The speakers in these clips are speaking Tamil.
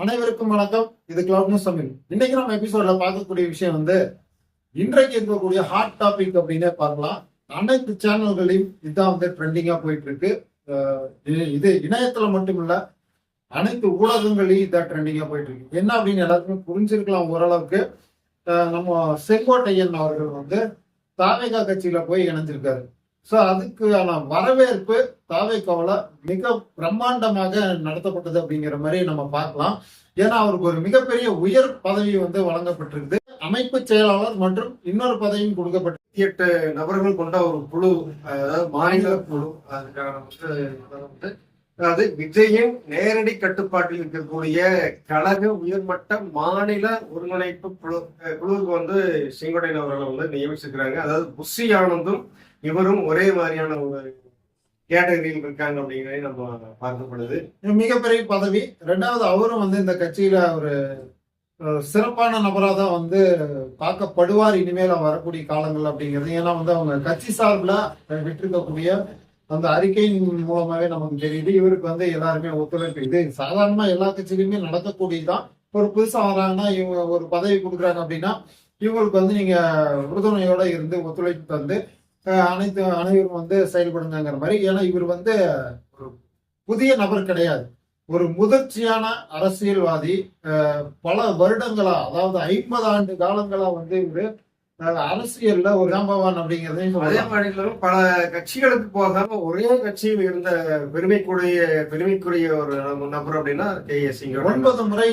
அனைவருக்கும் வணக்கம். இது கிளவுட் நியூஸ் தமிழ். இன்னைக்கு நம்ம எபிசோட்ல பார்க்கக்கூடிய விஷயம் வந்து இன்றைக்கு இருக்கக்கூடிய ஹாட் டாபிக் அப்படின்னே பார்க்கலாம். அனைத்து சேனல்களையும் இதுதான் வந்து ட்ரெண்டிங்கா போயிட்டு இருக்கு இது- இணையத்துல மட்டும் இல்ல அனைத்து ஊடகங்களையும் இதான் ட்ரெண்டிங்கா போயிட்டு இருக்கு என்ன அப்படின்னு எல்லாருக்குமே புரிஞ்சிருக்கலாம் ஓரளவுக்கு. நம்ம செங்கோட்டையன் அவர்கள் வந்து தாவேகா கட்சியில போய் இணைஞ்சிருக்காரு. ஸோ அதுக்கான வரவேற்பு தாவேக்காவில மிக பிரம்மாண்டமாக நடத்தப்பட்டது அப்படிங்கிற மாதிரி நம்ம பார்க்கலாம். ஏன்னா அவருக்கு ஒரு மிகப்பெரிய உயர் பதவி வந்து வழங்கப்பட்டிருக்குது. அமைப்பு செயலாளர் மற்றும் இன்னொரு பதவியும் கொடுக்கப்பட்டு எட்டு நபர்கள் கொண்ட ஒரு குழு அதாவது மாநில குழு. அதுக்கான வந்து அதாவது விஜயின் நேரடி கட்டுப்பாட்டில் இருக்கக்கூடிய கழக உயர்மட்ட மாநில ஒருங்கிணைப்பு குழு குழுவுக்கு வந்து செங்கோட்டையன் அவர்களை வந்து நியமிச்சிருக்கிறாங்க. அதாவது புஷி ஆனந்தும் இவரும் ஒரே மாதிரியான ஒரு கேட்டகரியில் இருக்காங்க அப்படிங்கிறத நம்ம பார்க்கப்படுது. மிகப்பெரிய பதவி. ரெண்டாவது அவரும் வந்து இந்த கட்சியில ஒரு சிறப்பான நபராக தான் வந்து பார்க்கப்படுவார். இனிமேல் வரக்கூடிய காலங்கள் அப்படிங்கிறது. ஏன்னா வந்து அவங்க கட்சி சார்பில் விட்டிருக்கக்கூடிய அந்த அறிக்கையின் மூலமாவே நமக்கு தெரியுது. இவருக்கு வந்து எல்லாருமே ஒத்துழைப்பு. இது சாதாரணமா எல்லா கட்சியிலுமே நடக்கக்கூடியதான் ஒரு புதுசா வராங்கன்னா இவங்க ஒரு பதவி கொடுக்குறாங்க அப்படின்னா இவங்களுக்கு வந்து நீங்க உறுதுணையோட இருந்து ஒத்துழைப்பு தந்து அனைத்து அனைவரும் வந்து செயல்படுங்கிற மாதிரி. ஏன்னா இவர் வந்து ஒரு புதிய நபர் கிடையாது. ஒரு முதிர்ச்சியான அரசியல்வாதி பல வருடங்களா அதாவது ஐம்பது ஆண்டு காலங்களா வந்து இவரு அரசியல்ல ஒரு ஜாம்பவான் அப்படிங்கிறதையும் அதே. மாதிரி பல கட்சிகளுக்கு போகாம ஒரே கட்சியில் இருந்த பெருமைக்குரிய பெருமைக்குரிய ஒரு நபர் அப்படின்னா கே எஸ் ஒன்பது முறை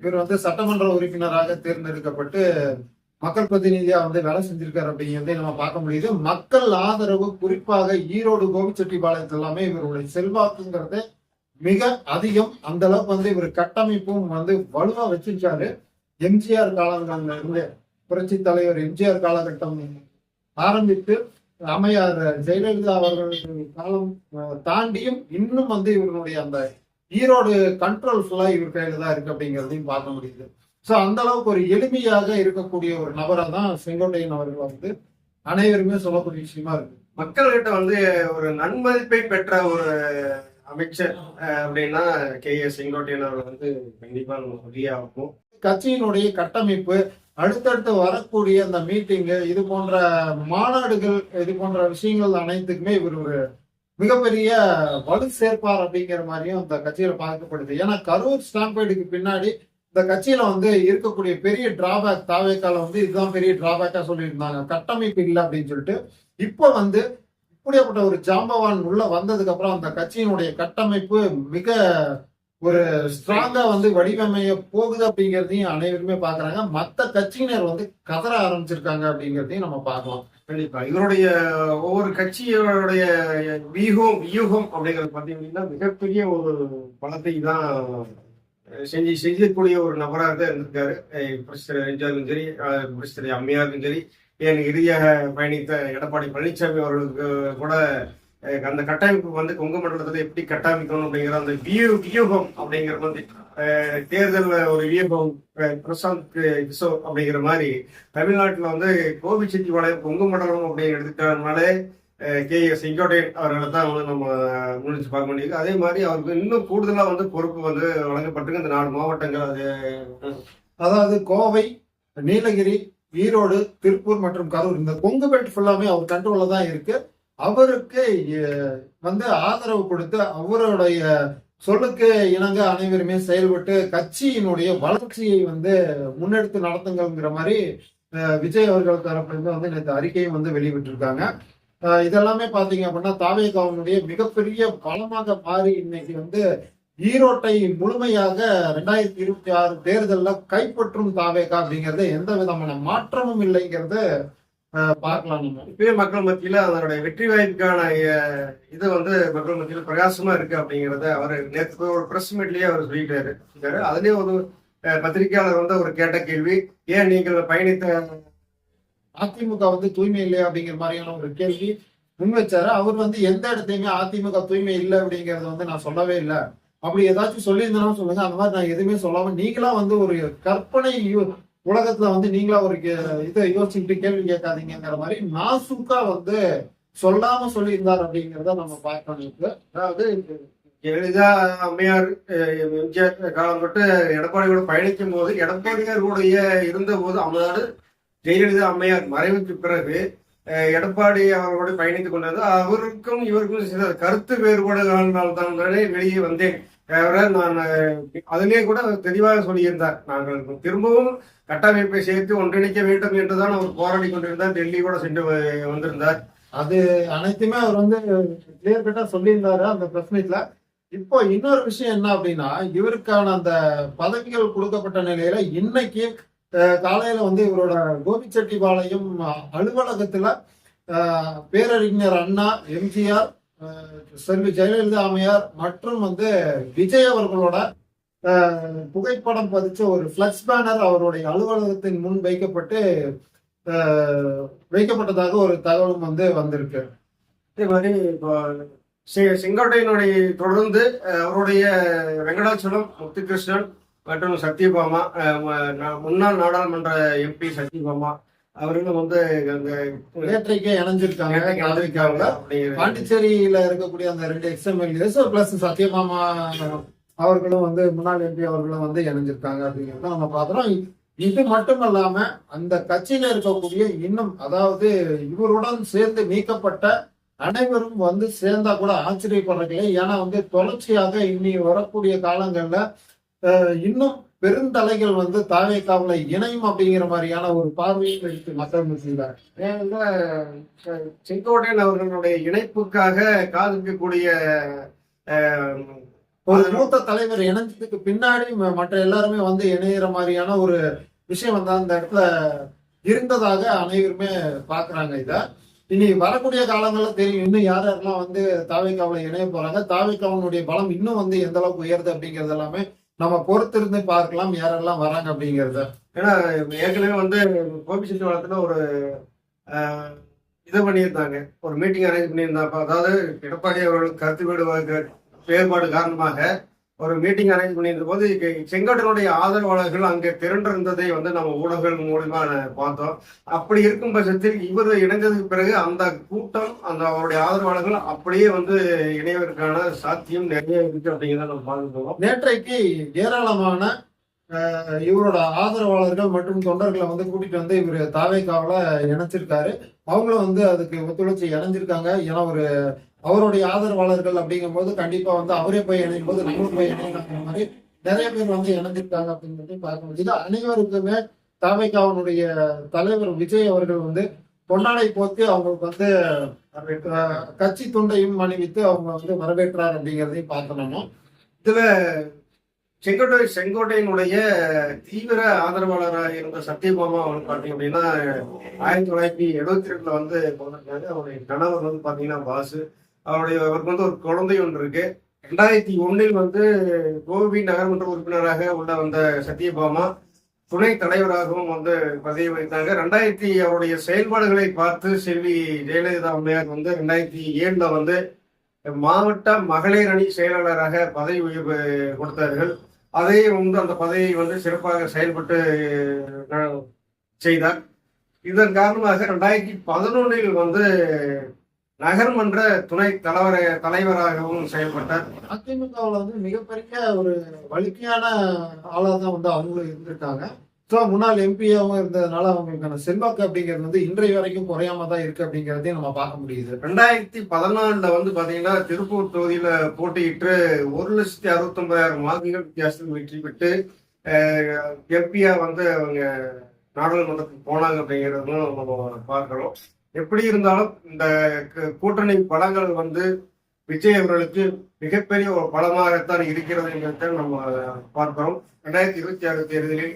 இவர் வந்து சட்டமன்ற உறுப்பினராக தேர்ந்தெடுக்கப்பட்டு மக்கள் பிரதிநிதியா வந்து வேலை செஞ்சிருக்காரு அப்படிங்கிறதை நம்ம பார்க்க முடியுது. மக்கள் ஆதரவு குறிப்பாக ஈரோடு கோபிச்செட்டிப்பாளையத்தில் எல்லாமே இவருடைய செல்வாக்குங்கிறது மிக அதிகம் அந்த அளவுக்கு வந்து இவர் கட்டமைப்பும் வந்து வலுவா வச்சிருக்காரு. எம்ஜிஆர் காலங்கள்ல இருந்து புரட்சி தலைவர் எம்ஜிஆர் காலகட்டம் ஆரம்பித்து அம்மையார் ஜெயலலிதா அவர்கள் காலம் தாண்டியும் இன்னும் வந்து இவர்களுடைய அந்த ஈரோடு கண்ட்ரோல் ஃபுல்லா இவர் கையில தான் இருக்கு அப்படிங்கிறதையும் பார்க்க முடியுது. சோ அந்த அளவுக்கு ஒரு எளிமையாக இருக்கக்கூடிய ஒரு நபரா தான் செங்கோட்டையன் அவர்கள் வந்து அனைவருமே சொல்லக்கூடிய விஷயமா இருக்கு. மக்கள்கிட்ட வந்து ஒரு நன்மதிப்பை பெற்ற ஒரு அமைச்சர் அப்படின்னா கே. எஸ் செங்கோட்டையன் அவர் வந்து கண்டிப்பா நம்ம சொல்லியே ஆகும் கட்சியினுடைய கட்டமைப்பு அடுத்தடுத்து வரக்கூடிய அந்த மீட்டிங்கு இது போன்ற மாநாடுகள் இது போன்ற விஷயங்கள் அனைத்துக்குமே இவர் ஒரு மிகப்பெரிய வலு சேர்ப்பார் அப்படிங்கிற மாதிரியும் இந்த கட்சியில பார்க்கப்படுது. ஏன்னா கரூர் ஸ்டாம்பேடுக்கு பின்னாடி இந்த கட்சியில வந்து இருக்கக்கூடிய பெரிய டிராபேக் தாவேக்கால வந்து இதுதான் பெரிய டிராபேக்கா சொல்லியிருந்தாங்க. கட்டமைப்பு இல்லை அப்படின்னு சொல்லிட்டு இப்போ வந்து இப்படியாப்பட்ட ஒரு ஜாம்பவான் உள்ள வந்ததுக்கு அப்புறம் அந்த கட்சியினுடைய கட்டமைப்பு மிக ஒரு ஸ்ட்ராங்கா வந்து வடிவமைய போகுது அப்படிங்கிறதையும் அனைவருமே பாக்குறாங்க. மத்த கட்சியினர் வந்து கதற ஆரம்பிச்சிருக்காங்க அப்படிங்கிறதையும் நம்ம பார்க்கலாம். கண்டிப்பா. இவருடைய ஒவ்வொரு கட்சியோடைய வியூகம் வியூகம் அப்படிங்கிறது பார்த்தீங்கன்னா மிகப்பெரிய ஒரு பலத்தை தான் செஞ்சு செஞ்சக்கூடிய ஒரு நபராக தான் இருந்திருக்காரு. அஹ் புரட்சித்தலைவர் சரி அஹ் அம்மையாருக்கும் சரி. ஏன் இறுதியாக பயணித்த எடப்பாடி பழனிசாமி அவர்களுக்கு கூட அந்த கட்டமைப்பு வந்து கொங்கு மண்டலத்தில் எப்படி கட்டமைக்கணும் அப்படிங்கிற அந்த வியூ வியூகம் அப்படிங்கிற மாதிரி தேர்தல் ஒரு வியூகம் பிரசாந்த் கிஷோ அப்படிங்கிற மாதிரி தமிழ்நாட்டுல வந்து கோபிச்செட்டிப்பாளையம் கொங்கு மண்டலம் அப்படின்னு எடுத்துக்கிட்டதுனாலே கே. எஸ். செங்கோட்டையன் அவர்களை தான் வந்து நம்ம முன்னிச்சு பார்க்க முடியுது அதே மாதிரி அவருக்கு இன்னும் கூடுதலாக வந்து பொறுப்பு வந்து வழங்கப்பட்டிருக்கு. இந்த நாலு மாவட்டங்கள் அது அதாவது கோவை நீலகிரி ஈரோடு திருப்பூர் மற்றும் கரூர். இந்த கொங்கு பெல்ட் ஃபுல்லாமே அவர் கண்ட்ரோலில் தான் இருக்கு. அவருக்கு வந்து ஆதரவு கொடுத்து அவருடைய சொல்லுக்கு இணங்க அனைவருமே செயல்பட்டு கட்சியினுடைய வளர்ச்சியை வந்து முன்னெடுத்து நடத்துங்கிற மாதிரி விஜய் அவர்கள் தரப்பிலிருந்து வந்து நேற்று அறிக்கையும் வந்து வெளியிட்டிருக்காங்க. இதெல்லாமே பாத்தீங்க அப்படின்னா தாவேகாவனுடைய மிகப்பெரிய பலமாக மாறி இன்னைக்கு வந்து ஈரோட்டை முழுமையாக ரெண்டாயிரத்தி இருபத்தி ஆறு தேர்தலில் கைப்பற்றும் தாவேகா அப்படிங்கறது எந்த விதமான மாற்றமும் இல்லைங்கிறத பார்க்கலாம் நம்ம. இப்பயே மக்கள் மத்தியில அதனுடைய வெற்றி வாய்ப்புக்கான இது வந்து மக்கள் மத்தியில பிரகாசமா இருக்கு அப்படிங்கறத அவர் நேற்று ஒரு பிரஸ் மீட்லயே அவர் சொல்லிட்டாரு. அதுலயே ஒரு பத்திரிகையாளர் வந்து ஒரு கேட்ட கேள்வி ஏன் நீங்கள் பயணித்த அதிமுக வந்து தூய்மை இல்லையா அப்படிங்கிற மாதிரியான ஒரு கேள்வி முன் வச்சாரு. அவர் வந்து எந்த இடத்தையுமே அதிமுக தூய்மை இல்லை அப்படிங்கறத வந்து நான் சொல்லவே இல்லை. அப்படி ஏதாச்சும் சொல்லியிருந்தேன்னா சொல்லுங்க. அந்த மாதிரி நான் எதுவுமே சொல்லாம நீங்களா வந்து ஒரு கற்பனை உலகத்துல வந்து நீங்களா ஒரு கே- இதை யோசிச்சுட்டு கேள்வி கேட்காதீங்கிற மாதிரி நாசுக்கா வந்து சொல்லாம சொல்லியிருந்தார் அப்படிங்கிறத நம்ம பார்க்கணும் அதாவது ஜெயலலிதா அம்மையார் எம்ஜிஆர் காலம் தொட்டு எடப்பாடியோட பயணிக்கும் போது எடப்பாடியாருடைய இருந்த போது அம்மையார் ஜெயலலிதா அம்மையார் மறைவுக்கு பிறகு எடப்பாடி அவர்களோடு பயணித்துக் கொண்டது. அவருக்கும் இவருக்கும் சில கருத்து வேறுபாடுகளால் தான் வெளியே வந்தேன். நான் அதிலே கூட தெளிவாக சொல்லியிருந்தார். நாங்கள் திரும்பவும் கட்டமைப்பை சேர்த்து ஒன்றிணைக்க வேண்டும் என்றுதான் அவர் போராடி கொண்டிருந்தார். டெல்லி கூட சென்று வந்திருந்தார். அது அனைத்துமே அவர் வந்து கிளியர் கட்டா சொல்லியிருந்தாரு அந்த பிரஸ் மீட்ல இப்போ இன்னொரு விஷயம் என்ன அப்படின்னா இவருக்கான அந்த பதவிகள் கொடுக்கப்பட்ட நிலையில இன்னைக்கு காலையில வந்து இவரோட கோபிச்செட்டிப்பாளையம் அலுவலகத்துல பேரறிஞர் அண்ணா எம்ஜிஆர் செல்வி ஜெயலலிதா அம்மையார் மற்றும் வந்து விஜய் அவர்களோட புகைப்படம் பதிச்ச ஒரு ஃபிளக்ஸ் பேனர் அவருடைய அலுவலகத்தின் முன் வைக்கப்பட்டு வைக்கப்பட்டதாக ஒரு தகவலும் வந்து வந்திருக்கு. அதே மாதிரி இப்போ செங்கோட்டையினுடைய தொடர்ந்து அவருடைய வெங்கடாச்சலம் முத்துகிருஷ்ணன் மற்றும் சத்யபாமா முன்னாள் நாடாளுமன்ற எம்பி சத்யபாமா அவர்களும் வந்து அந்த நேற்றைக்கே இணைஞ்சிருக்காங்க. அப்படிங்கிற பாண்டிச்சேரியில இருக்கக்கூடிய அந்த ரெண்டு எக்ஸ்எம்எல்ஏஸ் பிளஸ் சத்யபாமா அவர்களும் வந்து முன்னாள் எம்பி அவர்களும் வந்து இணைஞ்சிருக்காங்க அப்படிங்கிறத நம்ம பார்க்கிறோம். இது மட்டும் இல்லாம அந்த கட்சியில இருக்கக்கூடிய இன்னும் அதாவது இவருடன் சேர்ந்து நீக்கப்பட்ட அனைவரும் வந்து சேர்ந்தா கூட ஆச்சரியப்படுறதில்லை ஏன்னா வந்து தொடர்ச்சியாக இனி வரக்கூடிய காலங்கள்ல இன்னும் பெருந்தலைகள் வந்து தாவேக்காவில் இணையும் அப்படிங்கிற மாதிரியான ஒரு பார்வையை இருக்கு மக்கள் மத்தியில ஏன்னா, செ- செங்கோட்டையன் அவர்களுடைய இணைப்புக்காக காத்திருக்கக்கூடிய ஒரு மூத்த தலைவர் இணைஞ்சதுக்கு பின்னாடி மற்ற எல்லாருமே வந்து இணையிற மாதிரியான ஒரு விஷயம் வந்து அந்த இடத்துல இருந்ததாக அனைவருமே பாக்குறாங்க இத. இனி வரக்கூடிய காலங்கள்ல தெரியும் இன்னும் யார் யாரெல்லாம் வந்து தாவைக்காவில இணைய போறாங்க. தாவைக்காவனுடைய பலம் இன்னும் வந்து எந்த அளவுக்கு உயருது அப்படிங்கறது எல்லாமே நம்ம பொறுத்திருந்து பார்க்கலாம் யாரெல்லாம் வராங்க அப்படிங்கறத. ஏன்னா ஏற்கனவே வந்து கோபி வளத்துல ஒரு இதை பண்ணியிருந்தாங்க. ஒரு மீட்டிங் அரேஞ்ச் பண்ணியிருந்தாங்க. அதாவது எடப்பாடி அவர்களுக்கு கருத்து வேறுபாடு காரணமாக ஒரு மீட்டிங் அரேஞ்ச் பண்ணியிருந்த போது செங்கோட்டனுடைய ஆதரவாளர்கள் அங்கே திரண்டிருந்ததை வந்து நம்ம ஊடகங்கள் மூலமா பார்த்தோம். அப்படி இருக்கும் பட்சத்தில் இவர் இணைந்ததுக்கு பிறகு அந்த கூட்டம் அந்த அவருடைய ஆதரவாளர்கள் அப்படியே வந்து இணைவதற்கான சாத்தியம் நிறைய இருக்கு அப்படிங்கிறத நம்ம பார்த்துருக்கோம் நேற்றைக்கு ஏராளமான இவரோட ஆதரவாளர்கள் மற்றும் தொண்டர்களை வந்து கூட்டிட்டு வந்து இவர் தாவைக்காவில இணைச்சிருக்காரு. அவங்களும் வந்து அதுக்கு ஒத்துழைச்சி இணைஞ்சிருக்காங்க. ஏன்னா ஒரு அவருடைய ஆதரவாளர்கள் அப்படிங்கும்போது கண்டிப்பா வந்து அவரே போய் இணையும் போது நம்மளும் போய் இணையணுங்கிற மாதிரி நிறைய பேர் வந்து இணைஞ்சிருக்காங்க அப்படின்னு பார்க்க முடியுது. அனைவருக்குமே தாமைக்காவனுடைய தலைவர் விஜய் அவர்கள் வந்து பொன்னாடை போத்து அவங்களுக்கு வந்து கட்சி துண்டையும் அணிவித்து அவங்க வந்து வரவேற்றார் அப்படிங்கிறதையும் பார்க்கணும் இதுல செங்கோட்டை செங்கோட்டையினுடைய தீவிர ஆதரவாளராக இருந்த சத்யபாமா அவர் பார்த்தீங்க அப்படின்னா ஆயிரத்தி தொள்ளாயிரத்தி எழுபத்தி ரெண்டுல வந்து பிறந்திருக்காரு. அவருடைய கணவர் வந்து பாத்தீங்கன்னா பாசு. அவருடைய அவருக்கு வந்து ஒரு குழந்தை ஒன்று இருக்கு. ரெண்டாயிரத்தி ஒன்னில் வந்து கோபி நகர்மன்ற உறுப்பினராக உள்ள வந்த சத்யபாமா துணை தலைவராகவும் வந்து பதவி வைத்தாங்க ரெண்டாயிரத்தி அவருடைய செயல்பாடுகளை பார்த்து செல்வி ஜெயலலிதா அம்மையார் வந்து ரெண்டாயிரத்தி ஏழுல வந்து மாவட்ட மகளிர் அணி செயலாளராக பதவி உயர்வு கொடுத்தார்கள். அதே வந்து அந்த பதவியை வந்து சிறப்பாக செயல்பட்டு செய்தார். இதன் காரணமாக ரெண்டாயிரத்தி பதினொன்றில் வந்து நகர்மன்ற துணை தலைவர தலைவராகவும் செயல்பட்டார். அதிமுகவுல வந்து மிகப்பெரிய ஒரு வலிமையான ஆளா தான் வந்து அவங்களும் இருந்திருக்காங்க. ஸோ முன்னாள் எம்பியாவும் இருந்ததுனால அவங்களுக்கான செல்வாக்கு அப்படிங்கிறது வந்து இன்றைய வரைக்கும் குறையாம தான் இருக்கு அப்படிங்கிறதையும் நம்ம பார்க்க முடியுது. ரெண்டாயிரத்தி பதினாலுல வந்து பாத்தீங்கன்னா திருப்பூர் தொகுதியில போட்டியிட்டு ஒரு லட்சத்தி அறுபத்தி ஒன்பதாயிரம் வாக்குகள் வித்தியாசத்தில் வெற்றி பெற்று எம்பியா வந்து அவங்க நாடாளுமன்றத்துக்கு போனாங்க அப்படிங்கிறதும் நம்ம பார்க்கிறோம். எப்படி இருந்தாலும் இந்த கூட்டணி பலங்கள் வந்து விஜய் அவர்களுக்கு மிகப்பெரிய ஒரு பலமாகத்தான் இருக்கிறது என்பதை நம்ம பார்க்கிறோம். ரெண்டாயிரத்தி இருபத்தி ஆறு தேர்தலில்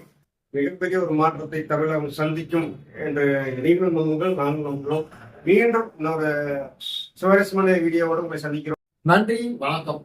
மிகப்பெரிய ஒரு மாற்றத்தை தமிழகம் சந்திக்கும் என்று நீங்கள் நம்புங்கள் நாங்கள் நம்புகிறோம். மீண்டும் இன்னொரு சுவாரஸ்யமான வீடியோவோடு உங்களை சந்திக்கிறோம். நன்றி வணக்கம்.